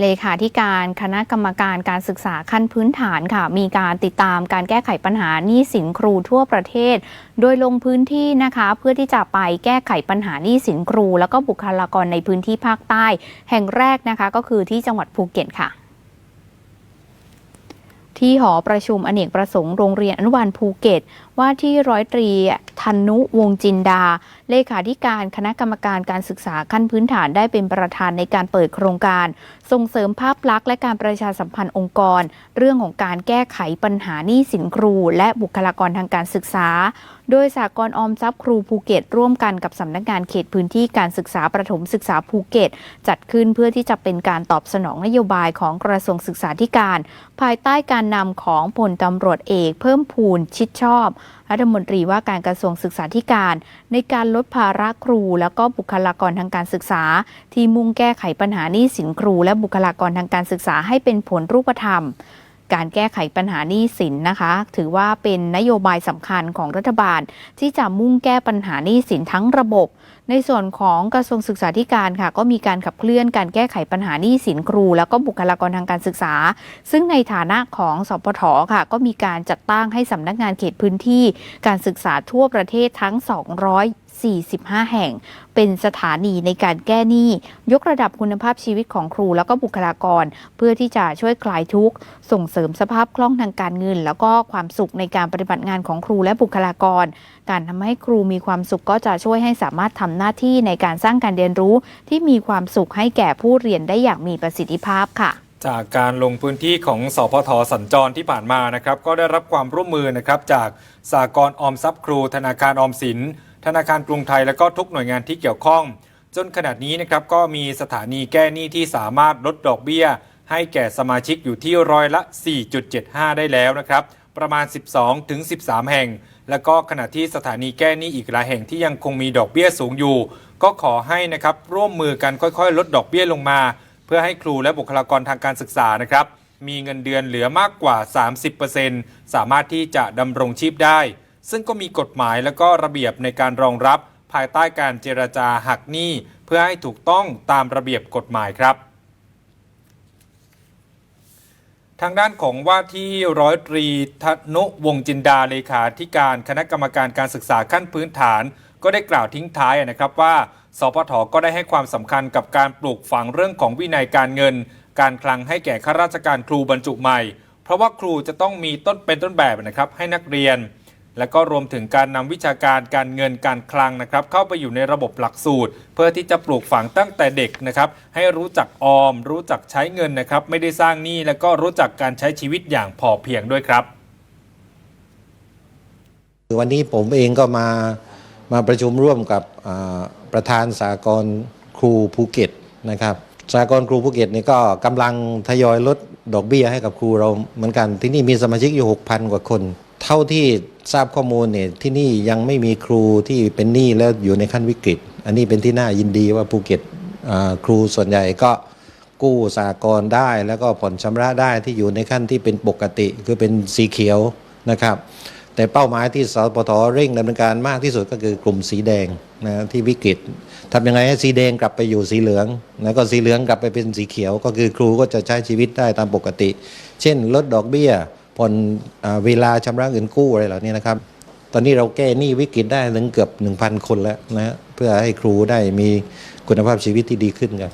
เลขาธิการคณะกรรมการการศึกษาขั้นพื้นฐานค่ะ มีการติดตามการแก้ไขปัญหาหนี้สินครูทั่วประเทศ โดยลงพื้นที่นะคะ เพื่อที่จะไปแก้ไขปัญหาหนี้สินครู แล้วก็บุคลากรในพื้นที่ภาคใต้ แห่งแรกนะคะก็คือที่จังหวัดภูเก็ตค่ะที่หอประชุมอเนกประสงค์โรงเรียนอนุบาลภูเก็ต ว่าที่ร้อยตรี ธนุวงจินดา เลขาธิการคณะกรรมการการศึกษาขั้นพื้นฐานได้เป็นประธานในการเปิดโครงการ ส่งเสริมภาพลักษณ์และการประชาสัมพันธ์องค์กร เรื่องของการแก้ไขปัญหาหนี้สินครู และบุคลากรทางการศึกษา โดยสากลออมทรัพย์ครูภูเก็ต ร่วมกันกับสำนักงานเขตพื้นที่การศึกษาประถมศึกษาภูเก็ต จัดขึ้นเพื่อที่จะเป็นการตอบสนองนโยบายของกระทรวงศึกษาธิการ ภายใต้การนำของพลตำรวจเอกเพิ่มพูนชิดชอบ รัฐมนตรีว่าการกระทรวงศึกษาธิการ ในการลดภาระครู และก็บุคลากรทางการศึกษา ที่มุ่งแก้ไขปัญหาหนี้สินครู และบุคลากรทางการศึกษาให้เป็นผลรูปธรรม การแก้ไขปัญหาหนี้สินนะคะ ถือว่าเป็นนโยบายสำคัญของรัฐบาล ที่จะมุ่งแก้ปัญหาหนี้สินทั้งระบบ ในส่วนของกระทรวงศึกษาธิการค่ะ ก็มีการขับเคลื่อนการแก้ไขปัญหาหนี้สินครู แล้วก็บุคลากรทางการศึกษา ซึ่งในฐานะของสปทค่ะ ก็มีการจัดตั้งให้สำนักงานเขตพื้นที่ การศึกษาทั่วประเทศทั้ง 200 45 แห่ง เป็นสถานีในการแก้หนี้ ยกระดับคุณภาพชีวิตของครูแล้วก็บุคลากร เพื่อที่จะช่วยคลายทุกข์ ส่งเสริมสภาพคล่องทางการเงิน แล้วก็ความสุขในการปฏิบัติงานของครูและบุคลากร การทำให้ครูมีความสุขก็จะช่วยให้สามารถทำหน้าที่ในการสร้างการเรียนรู้ ที่มีความสุขให้แก่ผู้เรียนได้อย่างมีประสิทธิภาพค่ะจากการลงพื้นที่ของสพทสัญจรที่ผ่านมานะครับ ก็ได้รับความร่วมมือนะครับจากสากลออมทรัพย์ครู ธนาคารออมสิน ธนาคารกรุงไทยและก็ทุกหน่วยงานที่เกี่ยวข้อง จนขณะนี้นะครับก็มีสถานีแก้หนี้ที่สามารถลดดอกเบี้ย ให้แก่สมาชิกอยู่ที่ร้อยละ 4.75 ได้แล้วนะครับประมาณ 12 ถึง 13 แห่ง แล้วก็ขณะที่สถานีแก้หนี้อีกหลายแห่งที่ยังคงมีดอกเบี้ยสูงอยู่ ก็ขอให้นะครับร่วมมือกันค่อยๆ ลดดอกเบี้ยลงมา เพื่อให้ครูและบุคลากรทางการศึกษานะครับ มีเงินเดือนเหลือมากกว่า 30%สามารถที่จะดำรงชีพได้ ซึ่งก็มีกฎหมายและก็ระเบียบในการรองรับ ภายใต้การเจรจาหักหนี้ เพื่อให้ถูกต้องตามระเบียบกฎหมายครับ ทางด้านของว่าที่ร้อยตรีธนุวงจินดาเลขาธิการคณะกรรมการการศึกษาขั้นพื้นฐาน ก็ได้กล่าวทิ้งท้ายนะครับว่าสพทก็ได้ให้ความสำคัญกับการปลูกฝังเรื่องของวินัยการเงิน การคลังให้แก่ข้าราชการครูบรรจุใหม่ เพราะว่าครูจะต้องมีต้นเป็นต้นแบบนะครับให้นักเรียน และก็รวมถึงการนำวิชาการการเงินการคลังนะครับเข้าไปอยู่ในระบบหลักสูตร เพื่อที่จะปลูกฝังตั้งแต่เด็กนะครับให้รู้จักออม รู้จักใช้เงินนะครับไม่ได้สร้างหนี้แล้วก็รู้จักการใช้ชีวิตอย่างพอเพียงด้วยครับ วันนี้ผมเองก็มามาประชุมร่วมกับประธานสากลครูภูเก็ตนะครับสากลครูภูเก็ตนี่ก็กำลังทยอยลดดอกเบี้ยให้กับครูเราเหมือนกัน ที่นี่มีสมาชิกอยู่ 6,000 กว่าคน เท่าที่ทราบข้อมูลเนี่ยที่นี่ยังไม่มีครูที่เป็นหนี้แล้วอยู่ในขั้นวิกฤต อันนี้เป็นที่น่ายินดีว่าภูเก็ตครูส่วนใหญ่ก็กู้สากลได้ แล้วก็ผ่อนชำระได้ที่อยู่ในขั้นที่เป็นปกติ คือเป็นสีเขียวนะครับ แต่เป้าหมายที่สปทเร่งดำเนินการมากที่สุดก็คือกลุ่มสีแดงนะที่วิกฤตทำยังไงให้สีแดงกลับไปอยู่สีเหลืองแล้วก็สีเหลืองกลับไปเป็นสีเขียว ก็คือครูก็จะใช้ชีวิตได้ตามปกติ เช่น ลดดอกเบี้ย ผ่อนเวลาชำระเงินกู้อะไรเหล่านี้นะครับ ตอนนี้เราแก้หนี้วิกฤตได้ถึงเกือบ 1,000 คนแล้วนะเพื่อให้ครูได้มีคุณภาพชีวิตที่ดีขึ้นกัน